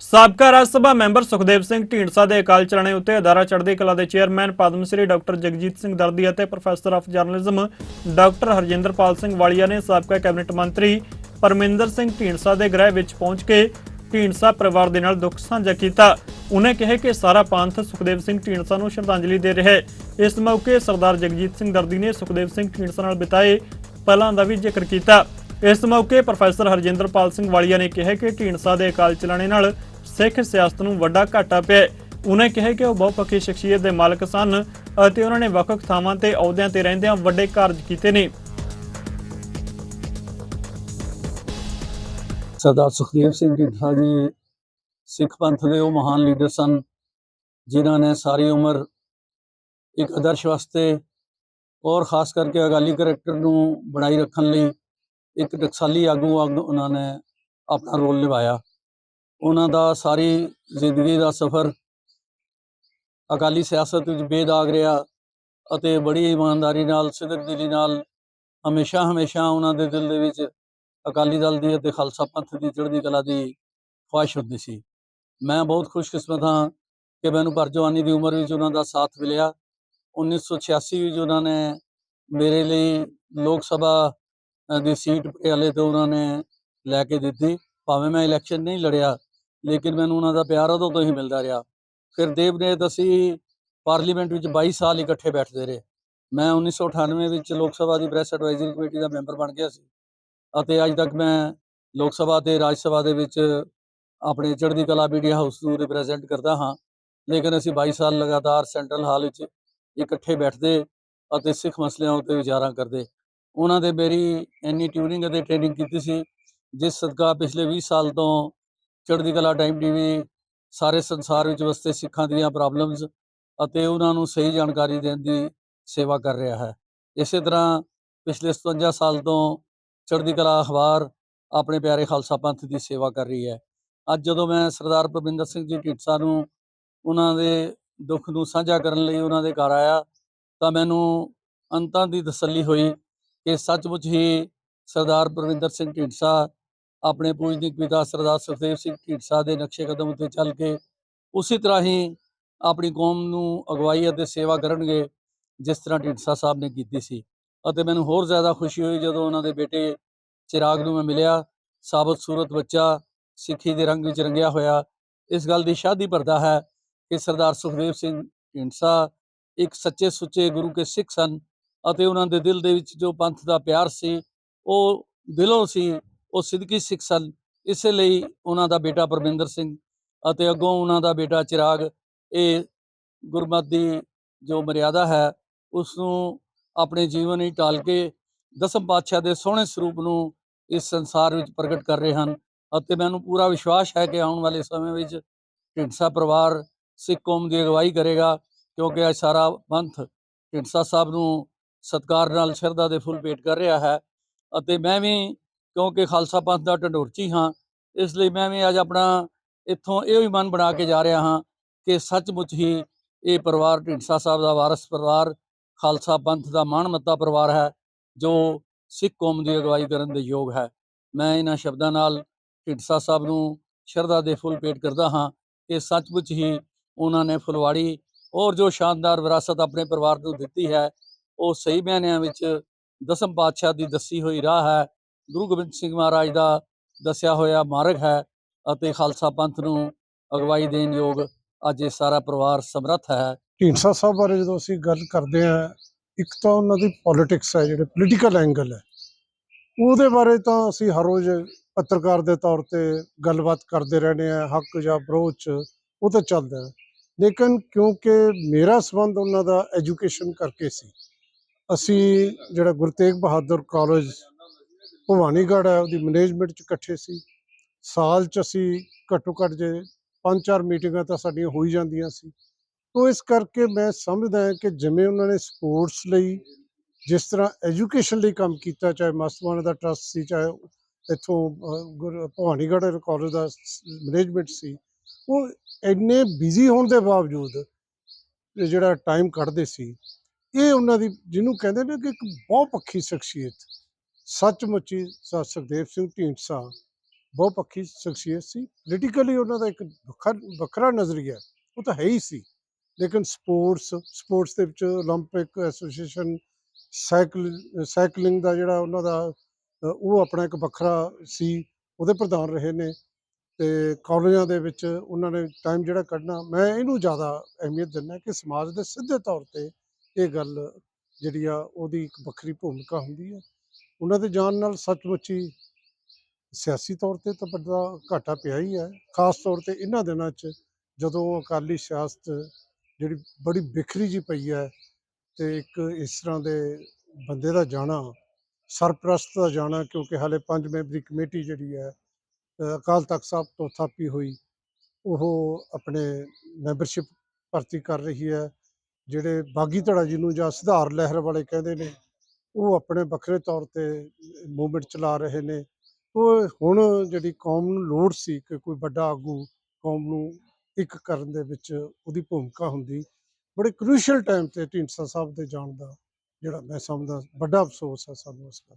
ਸਾਬਕਾ ਰਾਜ ਸਭਾ ਮੈਂਬਰ ਸੁਖਦੇਵ ਸਿੰਘ ਢੀਂਡਸਾ ਦੇ ਅਕਾਲ ਚਲਾਣੇ ਉੱਤੇ ਅਦਾਰਾ ਚੜ੍ਹਦੀ ਕਲਾ ਦੇ ਚੇਅਰਮੈਨ ਪਦਮ ਸ੍ਰੀ ਡਾਕਟਰ ਜਗਜੀਤ ਸਿੰਘ ਦਰਦੀ ਅਤੇ professor of journalism doctor Harjinderpal Singh Walia ਨੇ ਸਾਬਕਾ ਕੈਬਨਿਟ ਮੰਤਰੀ ਪਰਮਿੰਦਰ ਸਿੰਘ ਢੀਂਡਸਾ ਦੇ ਗ੍ਰਹਿ ਵਿੱਚ ਪਹੁੰਚ ਕੇ ਢੀਂਡਸਾ ਪਰਿਵਾਰ ਦੇ ਨਾਲ ਦੁੱਖ ਸਾਂਝਾ ਕੀਤਾ। ਉਹਨੇ ਕਿਹਾ ਕਿ ਸਾਰਾ ਪੰਥ ਸੁਖਦੇਵ ਸਿੰਘ ਢੀਂਡਸਾ ਨੂੰ ਸ਼ਰਧਾਂਜਲੀ ਦੇ ਰਿਹਾ ਹੈ। ਇਸ ਮੌਕੇ ਸਰਦਾਰ ਜਗਜੀਤ ਸਿੰਘ ਦਰਦੀ ਨੇ ਸੁਖਦੇਵ ਸਿੰਘ ਢੀਂਡਸਾ ਨਾਲ ਬਿਤਾਏ ਪਲਾਂ ਦਾ ਵੀ ਜ਼ਿਕਰ ਕੀਤਾ। ਇਸ ਮੌਕੇ ਪ੍ਰੋਫੈਸਰ ਹਰਜਿੰਦਰਪਾਲ ਸਿੰਘ ਵਾਲੀਆ ਨੇ ਕਿਹਾ ਕਿ ਢੀਂਡਸਾ ਦੇ ਅਕਾਲ ਚਲਾਣੇ ਨਾਲ ਸਿੱਖ ਸਿਆਸਤ ਨੂੰ ਵੱਡਾ ਘਾਟਾ ਪਿਆ ਉਹਨੇ ਕਿਹਾ ਕਿ ਉਹ ਬਹੁਪੱਖੀ ਸ਼ਖਸੀਅਤ ਦੇ ਮਾਲਕ ਸਨ ਅਤੇ ਉਹਨਾਂ ਨੇ ਵੱਖ-ਵੱਖ ਥਾਵਾਂ ਤੇ ਅਹੁਦਿਆਂ ਤੇ ਰਹਿੰਦਿਆਂ ਵੱਡੇ ਕਾਰਜ ਕੀਤੇ ਨੇ। ਸਰਦਾਰ ਸੁਖਦੇਵ ਸਿੰਘ ਢੀਂਡਸਾ ਜੀ ਸਿੱਖ ਪੰਥ ਦੇ ਉਹ ਮਹਾਨ ਲੀਡਰ ਸਨ, ਜਿਨ੍ਹਾਂ ਨੇ ਸਾਰੀ ਉਮਰ ਇੱਕ ਆਦਰਸ਼ ਵਾਸਤੇ ਔਰ ਖਾਸ ਕਰਕੇ ਅਕਾਲੀ ਕਰੈਕਟਰ ਨੂੰ ਬਣਾਈ ਰੱਖਣ ਲਈ ਇੱਕ ਟਕਸਾਲੀ ਆਗੂ ਵਾਂਗ ਉਹਨਾਂ ਨੇ ਆਪਣਾ ਰੋਲ ਨਿਭਾਇਆ। ਉਹਨਾਂ ਦਾ ਸਾਰੀ ਜ਼ਿੰਦਗੀ ਦਾ ਸਫ਼ਰ ਅਕਾਲੀ ਸਿਆਸਤ ਵਿੱਚ ਬੇਦਾਗ ਰਿਹਾ ਅਤੇ ਬੜੀ ਇਮਾਨਦਾਰੀ ਨਾਲ ਸਿੱਧਕ ਦਿਲੀ ਨਾਲ, ਹਮੇਸ਼ਾ ਹਮੇਸ਼ਾ ਉਹਨਾਂ ਦੇ ਦਿਲ ਦੇ ਵਿੱਚ ਅਕਾਲੀ ਦਲ ਦੀ ਅਤੇ ਖਾਲਸਾ ਪੰਥ ਦੀ ਚੜ੍ਹਦੀ ਕਲਾ ਦੀ ਖੁਆਇਸ਼ ਹੁੰਦੀ ਸੀ। ਮੈਂ ਬਹੁਤ ਖੁਸ਼ਕਿਸਮਤ ਹਾਂ ਕਿ ਮੈਨੂੰ ਭਰ ਜਵਾਨੀ ਦੀ ਉਮਰ ਵਿੱਚ ਉਹਨਾਂ ਦਾ ਸਾਥ ਮਿਲਿਆ। 1986 ਵਿੱਚ ਉਹਨਾਂ ਨੇ ਮੇਰੇ ਲਈ ਲੋਕ ਸਭਾ ਦੀ ਸੀਟ ਪਟਿਆਲੇ ਤੋਂ ਉਹਨਾਂ ਨੇ ਲੈ ਕੇ ਦਿੱਤੀ। ਭਾਵੇਂ ਮੈਂ ਇਲੈਕਸ਼ਨ ਨਹੀਂ ਲੜਿਆ, ਲੇਕਿਨ ਮੈਨੂੰ ਉਹਨਾਂ ਦਾ ਪਿਆਰ ਉਦੋਂ ਤੋਂ ਹੀ ਮਿਲਦਾ ਰਿਹਾ। ਫਿਰ ਦੇਵਨੇਤ ਅਸੀਂ ਪਾਰਲੀਮੈਂਟ ਵਿੱਚ 22 ਸਾਲ ਇਕੱਠੇ ਬੈਠਦੇ ਰਹੇ। ਮੈਂ 1998 ਵਿੱਚ ਲੋਕ ਸਭਾ ਦੀ ਪ੍ਰੈਸ ਐਡਵਾਈਜ਼ਰੀ ਕਮੇਟੀ ਦਾ ਮੈਂਬਰ ਬਣ ਗਿਆ ਸੀ ਅਤੇ ਅੱਜ ਤੱਕ ਮੈਂ ਲੋਕ ਸਭਾ ਤੇ ਰਾਜ ਸਭਾ ਦੇ ਵਿੱਚ ਆਪਣੇ ਚੜ੍ਹਦੀ ਕਲਾ ਮੀਡੀਆ ਹਾਊਸ ਨੂੰ ਰਿਪਰੈਜ਼ੈਂਟ ਕਰਦਾ ਹਾਂ। ਲੇਕਿਨ ਅਸੀਂ 22 ਸਾਲ ਲਗਾਤਾਰ ਸੈਂਟਰਲ ਹਾਲ ਵਿੱਚ ਇਕੱਠੇ ਬੈਠਦੇ ਅਤੇ ਸਿੱਖ ਮਸਲਿਆਂ ਉੱਤੇ ਵਿਚਾਰਾਂ ਕਰਦੇ। ਉਹਨਾਂ ਦੇ ਮੇਰੀ ਇੰਨੀ ਟਿਊਨਿੰਗ ਅਤੇ ਟ੍ਰੇਨਿੰਗ ਕੀਤੀ ਸੀ, ਜਿਸ ਸਦਕਾ ਪਿਛਲੇ 20 ਸਾਲ ਤੋਂ ਚੜ੍ਹਦੀ ਕਲਾ ਟਾਈਮ ਟੀਵੀ ਸਾਰੇ ਸੰਸਾਰ ਵਿੱਚ ਵਸਤੇ ਸਿੱਖਾਂ ਦੀਆਂ ਪ੍ਰੋਬਲਮਸ ਅਤੇ ਉਹਨਾਂ ਨੂੰ ਸਹੀ ਜਾਣਕਾਰੀ ਦੇਣ ਦੀ ਸੇਵਾ ਕਰ ਰਿਹਾ ਹੈ। ਇਸੇ ਤਰ੍ਹਾਂ ਪਿਛਲੇ 57 ਸਾਲ ਤੋਂ ਚੜ੍ਹਦੀ ਕਲਾ ਅਖਬਾਰ ਆਪਣੇ ਪਿਆਰੇ ਖਾਲਸਾ ਪੰਥ ਦੀ ਸੇਵਾ ਕਰ ਰਹੀ ਹੈ। ਅੱਜ ਜਦੋਂ ਮੈਂ ਸਰਦਾਰ ਪਰਮਿੰਦਰ ਸਿੰਘ ਜੀ ਢੀਂਡਸਾ ਨੂੰ ਉਹਨਾਂ ਦੇ ਦੁੱਖ ਨੂੰ ਸਾਂਝਾ ਕਰਨ ਲਈ ਉਹਨਾਂ ਦੇ ਘਰ ਆਇਆ, ਤਾਂ ਮੈਨੂੰ ਅੰਤਾਂ ਦੀ ਤਸੱਲੀ ਹੋਈ ਕਿ ਸੱਚਮੁੱਚ ਹੀ ਸਰਦਾਰ ਪ੍ਰਵਿੰਦਰ ਸਿੰਘ ਢੀਂਡਸਾ ਆਪਣੇ ਪੂਜਨੀਕ ਪਿਤਾ ਸਰਦਾਰ ਸੁਖਦੇਵ ਸਿੰਘ ਢੀਂਡਸਾ ਦੇ ਨਕਸ਼ੇ ਕਦਮ ਉੱਤੇ ਚੱਲ ਕੇ ਉਸੇ ਤਰ੍ਹਾਂ ਹੀ ਆਪਣੀ ਕੌਮ ਨੂੰ ਅਗਵਾਈ ਅਤੇ ਸੇਵਾ ਕਰਨਗੇ, ਜਿਸ ਤਰ੍ਹਾਂ ਢੀਂਡਸਾ ਸਾਹਿਬ ਨੇ ਕੀਤੀ ਸੀ। ਅਤੇ ਮੈਨੂੰ ਹੋਰ ਜ਼ਿਆਦਾ ਖੁਸ਼ੀ ਹੋਈ ਜਦੋਂ ਉਹਨਾਂ ਦੇ ਬੇਟੇ ਚਿਰਾਗ ਨੂੰ ਮੈਂ ਮਿਲਿਆ। ਸਾਬਤ ਸੂਰਤ ਬੱਚਾ ਸਿੱਖੀ ਦੇ ਰੰਗ ਵਿੱਚ ਰੰਗਿਆ ਹੋਇਆ। ਇਸ ਗੱਲ ਦੀ ਸ਼ਾਦੀ ਭਰਦਾ ਹੈ ਕਿ ਸਰਦਾਰ ਸੁਖਦੇਵ ਸਿੰਘ ਢੀਂਡਸਾ ਇੱਕ ਸੱਚੇ ਸੁੱਚੇ ਗੁਰੂ ਕੇ ਸਿੱਖ ਸਨ। ਅਤੇ ਉਹਨਾਂ ਦੇ ਦਿਲ ਦੇ ਵਿੱਚ ਜੋ ਪੰਥ ਦਾ ਪਿਆਰ ਸੀ, ਉਹ ਦਿਲੋਂ ਸੀ, ਉਹ ਸਿੱਧਕੀ ਸਿੱਖ ਸਨ। ਇਸੇ ਲਈ ਉਹਨਾਂ ਦਾ ਬੇਟਾ ਪਰਮਿੰਦਰ ਸਿੰਘ ਅਤੇ ਅੱਗੋਂ ਉਹਨਾਂ ਦਾ ਬੇਟਾ ਚਿਰਾਗ, ਇਹ ਗੁਰਮਤ ਦੀ ਜੋ ਮਰਿਆਦਾ ਹੈ ਉਸ ਨੂੰ ਆਪਣੇ ਜੀਵਨ ਹੀ ਢਾਲ ਕੇ ਦਸਮ ਪਾਤਸ਼ਾਹ ਦੇ ਸੋਹਣੇ ਸਰੂਪ ਨੂੰ ਇਸ ਸੰਸਾਰ ਵਿੱਚ ਪ੍ਰਗਟ ਕਰ ਰਹੇ ਹਨ ਅਤੇ ਮੈਨੂੰ ਪੂਰਾ ਵਿਸ਼ਵਾਸ ਹੈ ਕਿ ਆਉਣ ਵਾਲੇ ਸਮੇਂ ਵਿੱਚ ਢੀਂਡਸਾ ਪਰਿਵਾਰ ਸਿੱਖ ਕੌਮ ਦੀ ਅਗਵਾਈ ਕਰੇਗਾ, ਕਿਉਂਕਿ ਇਹ ਸਾਰਾ ਪੰਥ ਢੀਂਡਸਾ ਸਾਹਿਬ ਨੂੰ ਸਤਿਕਾਰ ਨਾਲ ਸ਼ਰਧਾ ਦੇ ਫੁੱਲ ਭੇਟ ਕਰ ਰਿਹਾ ਹੈ ਅਤੇ ਮੈਂ ਵੀ ਕਿਉਂਕਿ ਖਾਲਸਾ ਪੰਥ ਦਾ ਢੰਡੋਰਚੀ ਹਾਂ, ਇਸ ਲਈ ਮੈਂ ਵੀ ਅੱਜ ਆਪਣਾ ਇੱਥੋਂ ਇਹ ਵੀ ਮਨ ਬਣਾ ਕੇ ਜਾ ਰਿਹਾ ਹਾਂ ਕਿ ਸੱਚਮੁੱਚ ਹੀ ਇਹ ਪਰਿਵਾਰ ਢੀਂਡਸਾ ਸਾਹਿਬ ਦਾ ਵਾਰਸ ਪਰਿਵਾਰ ਖਾਲਸਾ ਪੰਥ ਦਾ ਮਾਣਮੱਤਾ ਪਰਿਵਾਰ ਹੈ, ਜੋ ਸਿੱਖ ਕੌਮ ਦੀ ਅਗਵਾਈ ਕਰਨ ਦੇ ਯੋਗ ਹੈ। ਮੈਂ ਇਹਨਾਂ ਸ਼ਬਦਾਂ ਨਾਲ ਢੀਂਡਸਾ ਸਾਹਿਬ ਨੂੰ ਸ਼ਰਧਾ ਦੇ ਫੁੱਲ ਭੇਟ ਕਰਦਾ ਹਾਂ ਕਿ ਸੱਚਮੁੱਚ ਹੀ ਉਹਨਾਂ ਨੇ ਫੁਲਵਾੜੀ ਔਰ ਜੋ ਸ਼ਾਨਦਾਰ ਵਿਰਾਸਤ ਆਪਣੇ ਪਰਿਵਾਰ ਨੂੰ ਦਿੱਤੀ ਹੈ ਉਹ ਸਹੀ ਬਿਆਨਿਆਂ ਵਿੱਚ ਦਸਮ ਪਾਤਸ਼ਾਹ ਦੀ ਦੱਸੀ ਹੋਈ ਰਾਹ ਹੈ। ਗੁਰੂ ਗੋਬਿੰਦ ਸਿੰਘ ਮਹਾਰਾਜ ਦਾ ਦੱਸਿਆ ਹੋਇਆ ਮਾਰਗ ਹੈ ਅਤੇ ਖਾਲਸਾ ਪੰਥ ਨੂੰ ਅਗਵਾਈ ਦੇਣ ਯੋਗ ਅੱਜ ਇਹ ਸਾਰਾ ਪਰਿਵਾਰ ਸਮਰੱਥ ਹੈ। ਢੀਂਡਸਾ ਸਾਹਿਬ ਬਾਰੇ ਜਦੋਂ ਅਸੀਂ ਗੱਲ ਕਰਦੇ ਹਾਂ, ਇੱਕ ਤਾਂ ਉਹਨਾਂ ਦੀ ਪੋਲਿਟਿਕਸ ਹੈ, ਜਿਹੜੇ ਪੋਲੀਟੀਕਲ ਐਂਗਲ ਹੈ। ਉਹਦੇ ਬਾਰੇ ਤਾਂ ਅਸੀਂ ਹਰ ਰੋਜ਼ ਪੱਤਰਕਾਰ ਦੇ ਤੌਰ ਤੇ ਗੱਲਬਾਤ ਕਰਦੇ ਰਹਿੰਦੇ ਆ ਹੱਕ ਜਾਂ ਵਿਰੋਧ ਉਹ ਤਾਂ ਚੱਲਦਾ ਲੇਕਿਨ ਕਿਉਂਕਿ ਮੇਰਾ ਸੰਬੰਧ ਉਹਨਾਂ ਦਾ ਐਜੂਕੇਸ਼ਨ ਕਰਕੇ ਸੀ ਅਸੀਂ ਜਿਹੜਾ ਗੁਰੂ ਤੇਗ ਬਹਾਦਰ ਕਾਲਜ ਭਵਾਨੀਗੜ੍ਹ ਹੈ, ਉਹਦੀ ਮੈਨੇਜਮੈਂਟ ਚ ਇਕੱਠੇ ਸੀ। ਸਾਲ ਚ ਅਸੀਂ ਘੱਟੋ ਘੱਟ ਜੇ ਪੰਜ ਚਾਰ ਮੀਟਿੰਗਾਂ ਤਾਂ ਸਾਡੀਆਂ ਹੋਈ ਜਾਂਦੀਆਂ ਸੀ। ਤੋ ਇਸ ਕਰਕੇ ਮੈਂ ਸਮਝਦਾ ਹਾਂ ਕਿ ਜਿਵੇਂ ਉਹਨਾਂ ਨੇ ਸਪੋਰਟਸ ਲਈ ਜਿਸ ਤਰ੍ਹਾਂ ਐਜੂਕੇਸ਼ਨ ਲਈ ਕੰਮ ਕੀਤਾ, ਚਾਹੇ ਮਸਤਵਾਨਾ ਦਾ ਟਰਸਟ ਸੀ, ਚਾਹੇ ਇੱਥੋਂ ਗੁਰ- ਭਵਾਨੀਗੜ੍ਹ ਕਾਲਜ ਦਾ ਮੈਨੇਜਮੈਂਟ ਸੀ, ਉਹ ਇੰਨੇ ਬਿਜ਼ੀ ਹੋਣ ਦੇ ਬਾਵਜੂਦ ਜਿਹੜਾ ਟਾਈਮ ਕੱਢਦੇ ਸੀ। ਇਹ ਉਹਨਾਂ ਦੀ ਜਿਹਨੂੰ ਕਹਿੰਦੇ ਨੇ ਕਿ ਇੱਕ ਬਹੁਤ ਪੱਖੀ ਸ਼ਖਸੀਅਤ ਸੱਚਮੁੱਚ ਹੀ ਸਰ ਸੁਖਦੇਵ ਸਿੰਘ ਢੀਂਡਸਾ ਬਹੁਪੱਖੀ ਸ਼ਖਸੀਅਤ ਸੀ ਪੋਲੀਟੀਕਲੀ ਉਹਨਾਂ ਦਾ ਇੱਕ ਵੱਖਰ ਵੱਖਰਾ ਨਜ਼ਰੀਆ ਹੈ, ਉਹ ਤਾਂ ਹੈ ਹੀ ਸੀ ਲੇਕਿਨ ਸਪੋਰਟਸ ਸਪੋਰਟਸ ਦੇ ਵਿੱਚ 올림픽 ਐਸੋਸੀਏਸ਼ਨ ਸਾਈਕਲ ਸਾਈਕਲਿੰਗ ਦਾ ਜਿਹੜਾ ਉਹਨਾਂ ਦਾ ਅ, ਉਹ ਆਪਣਾ ਇੱਕ ਵੱਖਰਾ ਸੀ ਉਹਦੇ ਪ੍ਰਧਾਨ ਰਹੇ ਨੇ ਤੇ ਕਾਲਜਾਂ ਦੇ ਵਿੱਚ ਉਹਨਾਂ ਨੇ ਟਾਈਮ ਜਿਹੜਾ ਕੱਢਣਾ ਮੈਂ ਇਹਨੂੰ ਜ਼ਿਆਦਾ ਅਹਿਮੀਅਤ ਦਿੰਦਾ ਕਿ ਸਮਾਜ ਦੇ ਸਿੱਧੇ ਤੌਰ ਤੇ ਇਹ ਗੱਲ ਜਿਹੜੀ ਆ ਉਹਦੀ ਇੱਕ ਵੱਖਰੀ ਭੂਮਿਕਾ ਹੁੰਦੀ ਹੈ ਉਹਨਾਂ ਦੇ ਜਾਣ ਨਾਲ ਸੱਚਮੁੱਚੀ ਸਿਆਸੀ ਤੌਰ ਤੇ ਤਾਂ ਵੱਡਾ ਘਾਟਾ ਪਿਆ ਹੀ ਹੈ ਖਾਸ ਤੌਰ ਤੇ ਇਹਨਾਂ ਦਿਨਾਂ 'ਚ ਜਦੋਂ ਅਕਾਲੀ ਸਿਆਸਤ ਜਿਹੜੀ ਬੜੀ ਬਿਖਰੀ ਜੀ ਪਈ ਹੈ ਤੇ ਇੱਕ ਇਸ ਤਰ੍ਹਾਂ ਦੇ ਬੰਦੇ ਦਾ ਜਾਣਾ, ਸਰਪ੍ਰਸਤ ਦਾ ਜਾਣਾ, ਕਿਉਂਕਿ ਹਾਲੇ ਪੰਜ ਮੈਂਬਰੀ ਕਮੇਟੀ ਜਿਹੜੀ ਹੈ ਅਕਾਲ ਤਖਤ ਸਾਹਿਬ ਤੋਂ ਥਾਪੀ ਹੋਈ, ਉਹ ਆਪਣੇ ਮੈਂਬਰਸ਼ਿਪ ਭਰਤੀ ਕਰ ਰਹੀ ਹੈ ਜਿਹੜੇ ਬਾਗੀ ਧੜਾ ਜਿਹਨੂੰ ਜਾਂ ਸੁਧਾਰ ਲਹਿਰ ਵਾਲੇ ਕਹਿੰਦੇ ਨੇ, ਉਹ ਆਪਣੇ ਵੱਖਰੇ ਤੌਰ ਤੇ ਮੂਵਮੈਂਟ ਚਲਾ ਰਹੇ ਨੇ ਉਹ ਹੁਣ ਜਿਹੜੀ ਕੌਮ ਨੂੰ ਲੋੜ ਸੀ ਕਿ ਕੋਈ ਵੱਡਾ ਆਗੂ ਕੌਮ ਨੂੰ ਇੱਕ ਕਰਨ ਦੇ ਵਿੱਚ ਉਹਦੀ ਭੂਮਿਕਾ ਹੁੰਦੀ, ਬੜੇ ਕ੍ਰੂਸ਼ੀਅਲ ਟਾਈਮ ਤੇ ਢੀਂਡਸਾ ਸਾਹਿਬ ਦੇ ਜਾਣ ਦਾ ਜਿਹੜਾ ਮੈਂ ਸਮਝਦਾ, ਵੱਡਾ ਅਫਸੋਸ ਹੈ ਸਾਨੂੰ ਇਸ ਗੱਲ ਦਾ।